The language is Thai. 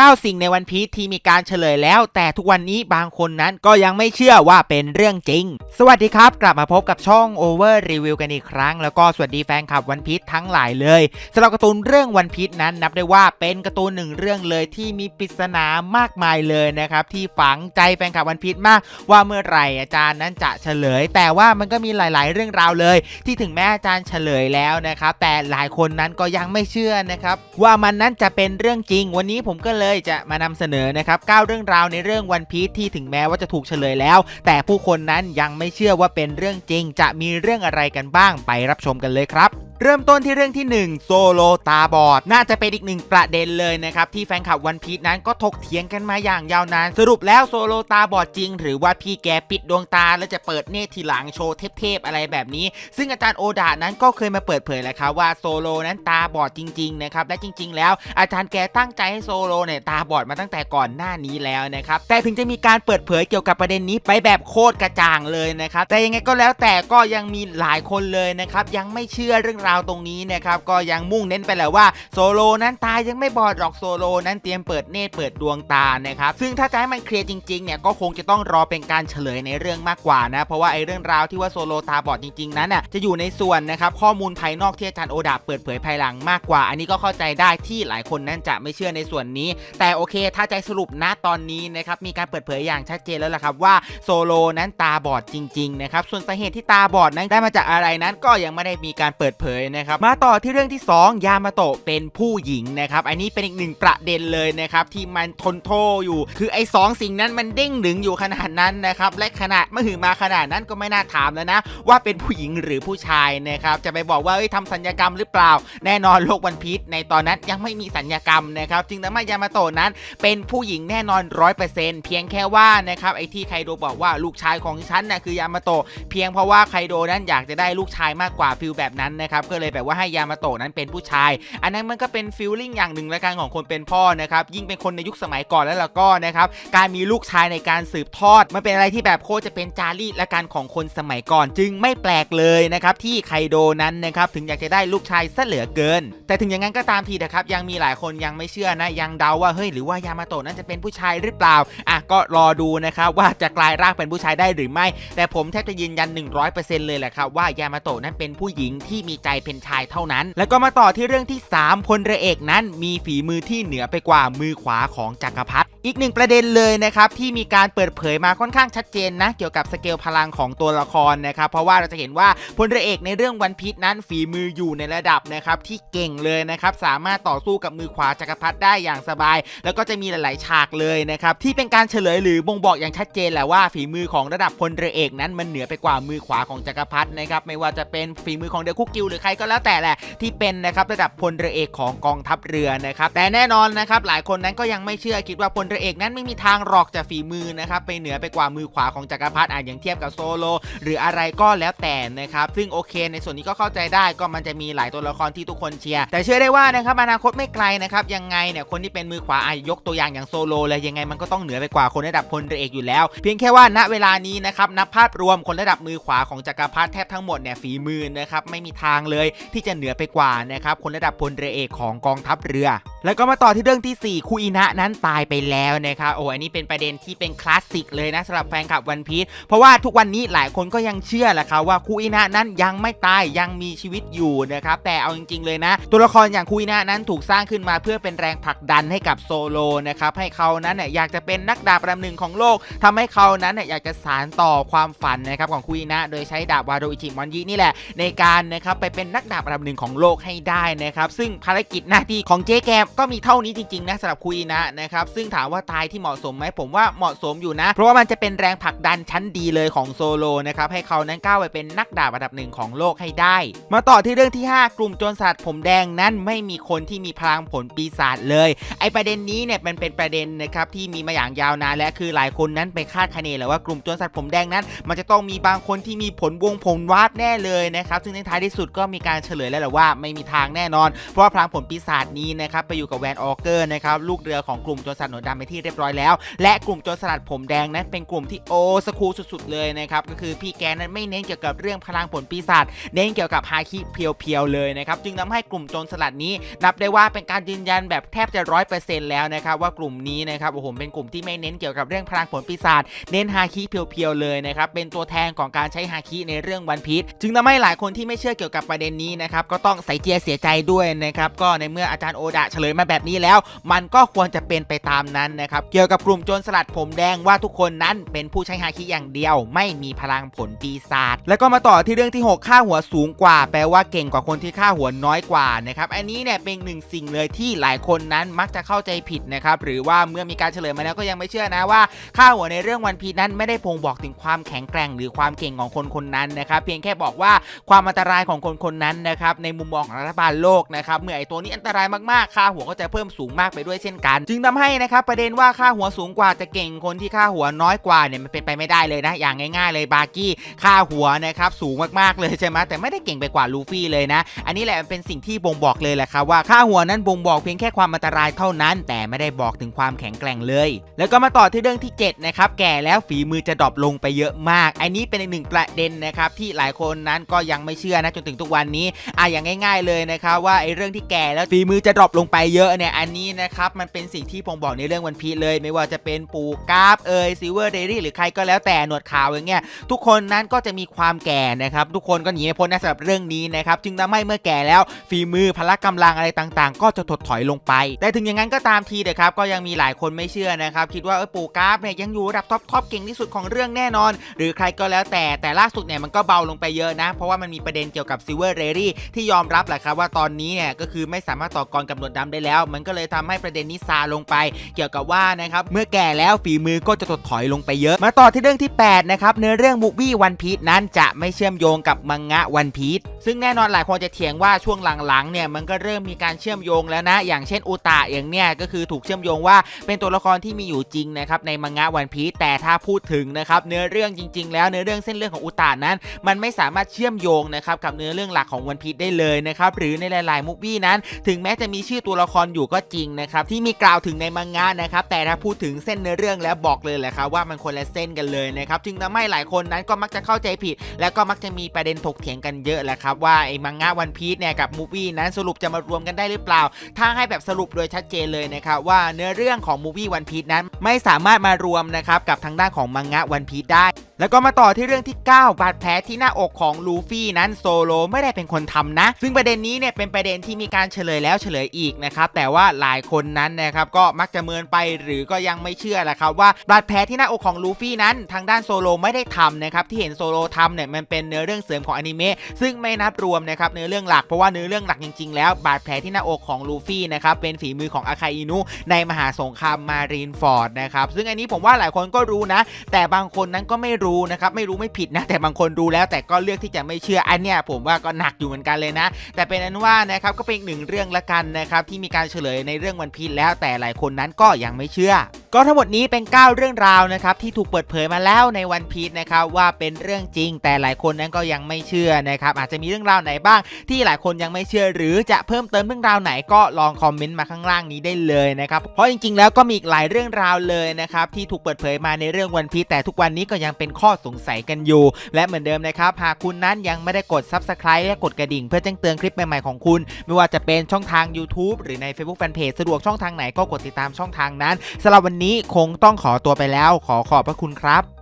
9 สิ่งในวันพี e ที่มีการเฉลยแล้ว แต่ทุกวันนี้บางคนนั้นก็ยังไม่เชื่อว่าเป็นเรื่องจริง สวัสดีครับกลับมาพบกับช่อง Over Review กันอีกครั้ง แล้วก็สวัสดีแฟนคลับวันพี e ทั้งหลายเลยสำหรับการ์ตูนเรื่องวันพี e นั้นนับได้ว่าเป็นการ์ตูนหนึ่งเรื่องเลยที่มีปริศนามากมายเลยนะครับที่ฝังใจแฟนคลับวันพี e มาก ว่าเมื่อไหร่อาจารย์นั้นจะเฉลย แต่ว่ามันก็มีหลาย ๆ เรื่องราวเลย ที่ถึงแม้อาจารย์เฉลยแล้วนะครับแต่หลายคนนั้นก็ยังไม่เชื่อนะครับว่ามันนั้นจะเป็นเรื่องจริง วันนี้ผมก็เลยจะมานำเสนอนะครับ9เรื่องราวในเรื่องวันพีซที่ถึงแม้ว่าจะถูกเฉลยแล้ว แต่ผู้คนนั้นยังไม่เชื่อว่าเป็นเรื่องจริง จะมีเรื่องอะไรกันบ้างไปรับชมกันเลยครับ เริ่มต้นที่เรื่องที่ 1 โซโลตาบอด น่าจะเป็นอีกหนึ่งประเด็นเลยนะครับ ที่แฟนคลับวันพีชนั้นก็ถกเถียงกันมาอย่างยาวนาน สรุปแล้วโซโลตาบอดจริง หรือว่าพี่แกปิดดวงตา แล้วจะเปิดเนตรทีหลังโชว์เทพๆอะไรแบบนี้ ซึ่งอาจารย์โอดานั้นก็เคยมาเปิดเผยแล้วครับว่าโซโลนั้นตาบอดจริงๆนะครับและจริง ๆ แล้วอาจารย์แกตั้งใจให้โซโลเนี่ยตาบอดมาตั้งแต่ก่อนหน้านี้แล้วนะครับแต่ถึงจะมีการเปิดเผยเกี่ยวกับประเด็นนี้ไปแบบโคตรกระจ่างเลยนะครับแต่ยังไงก็แล้วแต่ก็ยังมีหลายคนเลยนะครับยังไม่เชื่อเรื่องราวตรงนี้นะครับก็ยังมุ่งเน้นไปแหละว่าโซโลนั้นตายยังไม่บอดหรอกโซโลนั้นเตรียมเปิดเนตรเปิดดวงตานะครับซึ่งถ้าจะให้มันเคลียร์จริงๆเนี่ยก็คงจะต้องรอเป็นการเฉลยในเรื่องมากกว่านะเพราะว่าไอ้เรื่องราวที่ว่าโซโลตาบอดจริงๆนั้นน่ะจะอยู่ในส่วนนะครับข้อมูลภายนอกที่อาจารย์โอดาเปิดเผยภายหลังมากกว่า อันนี้ก็เข้าใจได้ที่หลายคนนั้นจะไม่เชื่อในส่วนนี้ แต่โอเค ถ้าใจสรุปณตอนนี้นะครับมีการเปิดเผยอย่างชัดเจนแล้วล่ะครับว่าโซโลนั้นตาบอดจริงๆนะครับส่วนสาเหตุที่ตาบอดนั้นได้มาจากอะไรนั้นก็ยังไม่ได้มีการเปิดเผยนะครับมาต่อที่เรื่องที่ 2 ยามาโตะเป็นผู้หญิงนะครับอันนี้เป็นอีกหนึ่งประเด็นเลยนะครับที่มันทนโทอยู่ คือไอ้สองสิ่งนั้นมันเด้งดึงอยู่ขนาดนั้นนะครับและขนาดมื่อหือมาขนาดนั้นก็ไม่น่าถามแล้วนะ ว่าเป็นผู้หญิงหรือผู้ชายนะครับจะไปบอกว่าเอ้ยทำสัญญกรรมหรือเปล่า แน่นอนโลกวันพีชในตอนนั้นยังไม่มีสัญญกรรมนะครับจึงทำให้ยามาโตะนั้นเป็นผู้หญิงแน่นอนร้อยเปอร์เซ็นต์เพียงแค่ว่านะครับไอ้ที่ไคโดบอกว่าลูกชายของฉันน่ะคือยามาโตะเพียงเพราะว่าไคโดนั้นอยากจะได้ลูกชายมากกว่าฟิลแบบนั้นนะครับก็เลยแบบว่าให้ยามาโตะนั้นเป็นผู้ชาย อันนั้นมันก็เป็นฟิลลิ่งอย่างหนึ่งละกันของคนเป็นพ่อนะครับยิ่งเป็นคนในยุคสมัยก่อนแล้วล่ะก็นะครับการมีลูกชายในการสืบทอด มันเป็นอะไรที่แบบโคจะเป็นจารีตละกันของคนสมัยก่อน จึงไม่แปลกเลยนะครับที่ไคโดนั้นนะครับถึงอยากจะได้ลูกชายซะเหลือเกิน แต่ถึงอย่างนั้นก็ตามทีนะครับยังมีหลายคนยังไม่เชื่อนะยังเดาว่าเฮ้ยหรือว่ายามาโตะนั้นจะเป็นผู้ชายหรือเปล่าอะก็รอดูนะครับว่าจะกลายร่างเป็นผู้ชายได้หรือไม่ แต่ผมแทบจะยืนยัน 100%เลยแหละครับว่ายามาโตะนั้นเป็นผู้หญิงที่มีใจเป็นชายเท่านั้น แล้วก็มาต่อที่เรื่องที่ 3พลเรือเอกนั้นมีฝีมือที่เหนือไปกว่ามือขวาของจักรพรรดิอีกหนึ่งประเด็นเลยนะครับที่มีการเปิดเผยมาค่อนข้างชัดเจนนะ เกี่ยวกับสเกลพลังของตัวละครนะครับ เพราะว่าเราจะเห็นว่าพลเรือเอกในเรื่องวันพีชนั้นฝีมืออยู่ในระดับนะครับที่เก่งเลยนะครับสามารถต่อสู้กับมือขวาจักรพรรดิได้อย่างสบาย แล้วก็จะมีหลาย ๆ ฉากเลยนะครับที่เป็นการเฉลยหรือบ่งบอกอย่างชัดเจนแหละว่าฝีมือของระดับพลเรือเอกนั้นมันเหนือไปกว่ามือขวาของจักรพรรดินะครับไม่ว่าจะเป็นฝีมือของเดคุกิวหรือใครก็แล้วแต่แหละที่เป็นนะครับระดับพลเรือเอกของกองทัพเรือนะครับแต่แน่นอนนะครับหลายคนนั้นก็ยังไม่เชื่อคิดว่าพลเรือเอกนั้นไม่มีทางหรอกจากฝีมือนะครับไปเหนือไปกว่ามือขวาของจักรพรรดิอะอย่างเทียบกับโซโล หรืออะไรก็แล้วแต่นะครับซึ่งโอเค ในส่วนนี้ก็เข้าใจได้ก็มันจะมีหลายตัวละครที่ทุกคนเชียร์แต่เชื่อได้ว่านะครับอนาคตไม่ไกลนะครับยังไงเนี่ยคนที่เป็นมือขวาอะยกตัวอย่างอย่างโซโลเลยยังไงมันก็ต้องเหนือไปกว่าคนระดับพลเรือเอกอยู่แล้ว เพียงแค่ว่าณเวลานี้นะครับนับภาพรวมคนระดับมือขวาของจักรพรรดิแทบทั้งหมดเนี่ยฝีมือนะครับไม่มีทางเลย ที่จะเหนือไปกว่านะครับคนระดับพลเรือเอกของกองทัพเรือ แล้วก็มาต่อที่เรื่องที่ 4 คุอินะนั้นตายไปแล้วนะครับโอ้อันนี้เป็นประเด็นที่เป็นคลาสสิกเลยนะสำหรับแฟนคลับวันพีชเพราะว่าทุกวันนี้หลายคนก็ยังเชื่อแหละครับว่าคุอินะนั้นยังไม่ตายยังมีชีวิตอยู่นะครับแต่เอาจริง ๆ เลยนะ ตัวละครอย่างคุอินะนั้นถูกสร้างขึ้นมาเพื่อเป็นแรงผลักดันให้กับโซโลนะครับให้เขานั้นเนี่ยอยากจะเป็นนักดาบระดับหนึ่งของโลกทำให้เขานั้นเนี่ยอยากจะสานต่อความฝันนะครับของคุอินะโดยใช้ดาบวาโดอิจิมอนยินี่แหละในการนะครับไปเป็นนักดาบระดับหนึ่งของโลกให้ได้นะครับ ซึ่งภารกิจหน้าที่ของเจ๊แกมก็มีเท่านี้จริงๆนะสำหรับคุยนะนะครับ ซึ่งถามว่าตายที่เหมาะสมไหมผมว่าเหมาะสมอยู่นะ เพราะว่ามันจะเป็นแรงผลักดันชั้นดีเลยของโซโลนะครับให้เขานั้นก้าวไปเป็นนักดาบระดับหนึ่งของโลกให้ได้ มาต่อที่เรื่องที่ 5 กลุ่มโจรสลัดผมแดงนั้นไม่มีคนที่มีพลังผลปีศาจเลย ไอประเด็นนี้เนี่ยมันเป็นประเด็นนะครับที่มีมาอย่างยาวนานและคือหลายคนนั้นไปคาดคะเนเลยว่ากลุ่มโจรสลัดผมแดงนั้น มันจะต้องมีบางคนที่มีผลวงผลวาร์ปแน่เลยนะครับซึ่งในท้ายที่สุดก็มีการเฉลยแล้วแหละว่าไม่มีทางแน่นอน เพราะว่าพลังผลปีศาจนี้นะครับไปอยู่กับแวนออเกอร์นะครับลูกเรือของกลุ่มโจรสลัดหนวดดำไปที่เรียบร้อยแล้ว และกลุ่มโจรสลัดผมแดงนั้นเป็นกลุ่มที่โอสคูสุดๆเลยนะครับก็คือพี่แกนั้นไม่เน้นเกี่ยวกับเรื่องพลังผลปีศาจเน้นเกี่ยวกับฮาคิเพียวๆเลยนะครับจึงทำให้กลุ่มโจรสลัดนี้ นับได้ว่าเป็นการยืนยันแบบแทบจะร้อยเปอร์เซ็นต์แล้วนะครับว่ากลุ่มนี้นะครับโอ้โหเป็นกลุ่มที่ไม่เน้นเกี่ยวกับเรื่องพลังผลปีศาจเน้นฮาคิเพียวๆเลยนะครับเป็นตัวแทนของการใช้ฮาคิในเรื่องวันพีชจึงทำให้หลายคนที่ไม่เชื่อเกี่ยวกับประเด็นนี้นะครับก็ต้องใส่เจียเสียใจด้วยนะครับก็ในเมื่ออาจารย์โอดะเฉลยมาแบบนี้แล้ว มันก็ควรจะเป็นไปตามนั้นนะครับเกี่ยวกับกลุ่มโจรสลัดผมแดงว่าทุกคนนั้นเป็นผู้ใช้ฮาคิอย่างเดียว ไม่มีพลังผลปีศาจแล้วก็มาต่อที่เรื่องที่ 6 ค่าหัวสูงกว่า แปลว่าเก่งกว่าคนที่ค่าหัวน้อยกว่านะครับอันนี้เนี่ยเป็นหนึ่งสิ่งเลยที่หลายคนนั้นมักจะเข้าใจผิดนะครับหรือว่าเมื่อมีการเฉลยมาแล้วก็ยังไม่เชื่อนะว่า ค่าหัวในเรื่องวันพีนั้นไม่ได้พงบอกถึงความแข็งแกร่ง หรือความเก่งของคนคนนั้นนะครับเพียงแค่บอกว่าความอันตรายของคนคนนั้นนะครับในมุมมองของรัฐบาลโลกนะครับเมื่อไอตัวนี้อันตรายมากๆค่าหัวก็จะเพิ่มสูงมากไปด้วยเช่นกัน จึงทำให้นะครับประเด็นว่าค่าหัวสูงกว่าจะเก่งคนที่ค่าหัวน้อยกว่าเนี่ยมันเป็นไปไม่ได้เลยนะ อย่างง่ายๆเลยบาร์กี้ค่าหัวนะครับสูงมากๆเลยใช่ไหมแต่ไม่ได้เก่งไปกว่าลูฟี่เลยนะ อันนี้แหละมันเป็นสิ่งที่บ่งบอกเลยแหละครับว่าค่าหัวนั้นบ่งบอกเพียงแค่ความอันตรายเท่านั้น แต่ไม่ได้บอกถึงความแข็งแกร่งเลย แล้วก็มาต่อที่เรื่องที่7นะครับแก่แล้วฝีมือจะดรอปลงไปเยอะมาก อันนี้เป็นอีกหนึ่งประเด็นนะครับที่หลายคนนั้นก็ยังไม่เชื่อนะจนถึงทุกวันนี้อะอย่างง่าย ๆเลยนะครับว่าไอ้เรื่องที่แก่แล้วฝีมือจะดรอปลงไปเยอะเนี่ยอันนี้นะครับมันเป็นสิ่งที่ผมบอกในเรื่องวันพีเลย ไม่ว่าจะเป็นปูกราฟเอยซิเวอร์เดรี่หรือใครก็แล้วแต่หนวดขาวอย่างเงี้ยทุกคนนั้นก็จะมีความแก่นะครับทุกคนก็หนีไม่พ้นนะสำหรับเรื่องนี้นะครับจึงทำให้เมื่อแก่แล้วฝีมือพละกำลังอะไรต่างๆ ก็จะถดถอยลงไป แต่ถึงอย่างนั้นก็ตามทีนะครับก็ยังมีหลายคนไม่เชื่อนะครับคิดว่าเออปูกราฟเนี่ยยังอยู่ระดับท็อปทอปเก่งที่สุดของเรื่องแน่นอน หรือใครก็แล้วแต่แต่ล่าสุดเนี่ยมันก็เบาลงไปเยอะนะ เพราะว่ามันมีประเด็นเกี่ยวกับซิลเวอร์เรรี่ที่ยอมรับแหละครับว่าตอนนี้เนี่ยก็คือไม่สามารถต่อกรกับหนวดดำได้แล้ว มันก็เลยทำให้ประเด็นนี้ซาลงไป เกี่ยวกับว่านะครับเมื่อแก่แล้วฝีมือก็จะถดถอยลงไปเยอะ มาต่อที่เรื่องที่ 8 นะครับเนื้อเรื่องมูวี่วันพี e นั้นจะไม่เชื่อมโยงกับมังงะวันพี e ซึ่งแน่นอนหลายคนจะเถียงว่าช่วงหลังๆเนี่ยมันก็เริ่มมีการเชื่อมโยงแล้วนะ อย่างเช่นอุตะอย่างเนี้ยก็คือถูกเชื่อมโยงว่าเป็นตัวละครที่มีอยู่จริงนะครับในมังงะวันพี e แต่ถ้าพูดถึงนะครับเนื้อเรื่องจริง ๆ แล้วเนื้อเรื่องเส้นเรื่องของอุตะนั้น มันไม่สามารถเชื่อมโยงนะครับกับเนื้อเรื่องหลักของวันพี e ได้เลยนะครับหรือในหลายๆมูฟวี่นั้น ถึงแม้จะมีชื่อตัวละครอยู่ก็จริงนะครับที่มีกล่าวถึงในมังงะนะครับแต่ถ้าพูดถึงเส้นเนื้อเรื่องแล้วบอกเลยแหละครับว่ามันคนละเส้นกันเลยนะครับจึงทำให้หลายคนนั้นก็มักจะเข้าใจผิด แล้วก็มักจะมีประเด็นถกเถียงกันเยอะแหละครับว่าไอ้มังงะวันพี e เนี่ยกับมูฟวี่นั้นสรุปจะมารวมกันได้หรือเปล่า ถ้าให้แบบสรุปโดยชัดเจนเลยนะครับว่าเนื้อเรื่องของมูฟวี่วันพี e นั้นไม่สามารถมารวมนะครับกับทางด้านของมังงะวันพี e ได้ แล้วก็มาต่อที่เรื่องที่ 9 บาดแผลที่หน้าอกของลูฟี่นั้นโซโลไม่ได้เป็นคนทำนะ ซึ่งประเด็นนี้เนี่ยเป็นประเด็นที่มีการเฉลยแล้วเฉลยอีกนะครับแต่ว่าหลายคนนั้นนะครับก็มักจะเมินไปหรือก็ยังไม่เชื่อแหละครับว่าบาดแผลที่หน้าอกของลูฟี่นั้น ทางด้านโซโลไม่ได้ทำนะครับที่เห็นโซโลทำเนี่ยมันเป็นเนื้อเรื่องเสริมของอนิเมะซึ่งไม่นับรวมนะครับเนื้อเรื่องหลักเพราะว่าเนื้อเรื่องหลักจริงๆ แล้ว บาดแผลที่หน้าอกของลูฟี่นะครับเป็นฝีมือของอาคาอินุในมหาสงครามมารีนฟอร์ดนะครับซึ่งอันนี้ผมว่าหลายคนก็รู้นะ แต่บางคนนั้นก็ไม่รู้นะครับไม่รู้ไม่ผิดนะแต่บางคนรู้แล้วแต่ก็เลือกที่จะไม่เชื่ออันเนี้ยผมว่าก็หนักอยู่เหมือนกันเลยนะ แต่เป็นอันว่านะครับก็เป็นอีกหนึ่งเรื่องละกันนะครับที่มีการเฉลยในเรื่องวันพีชแล้วแต่หลายคนนั้นก็ยังไม่เชื่อก็ทั้งหมดนี้เป็น 9 เรื่องราวนะครับที่ถูกเปิดเผยมาแล้วในวันพีชนะครับว่าเป็นเรื่องจริง แต่หลายคนนั้นก็ยังไม่เชื่อนะครับอาจจะมีเรื่องราวไหนบ้าง ที่หลายคนยังไม่เชื่อ หรือจะเพิ่มเติมเรื่องราวไหนก็ลองคอมเมนต์มาข้างล่างนี้ได้เลยนะครับเพราะจริงๆ แล้วก็มีอีกหลายเรื่องราวเลยนะครับที่ถูกเปิดเผยมาในเรื่องวันพีชแต่ทุกวันนี้ก็ยังเป็นข้อสงสัยกันอยู่ และเหมือนเดิมนะครับ หากคุณนั้นยังไม่ได้กด Subscribe และกดกระดิ่ง เพื่อแจ้งเตือนคลิปใหม่ ๆ ของคุณ ไม่ว่าจะเป็นช่องทาง YouTube หรือใน Facebook Fanpage สะดวกช่องทางไหนก็กดติดตามช่องทางนั้นสำหรับวันนี้คงต้องขอตัวไปแล้ว ขอขอบพระคุณครับ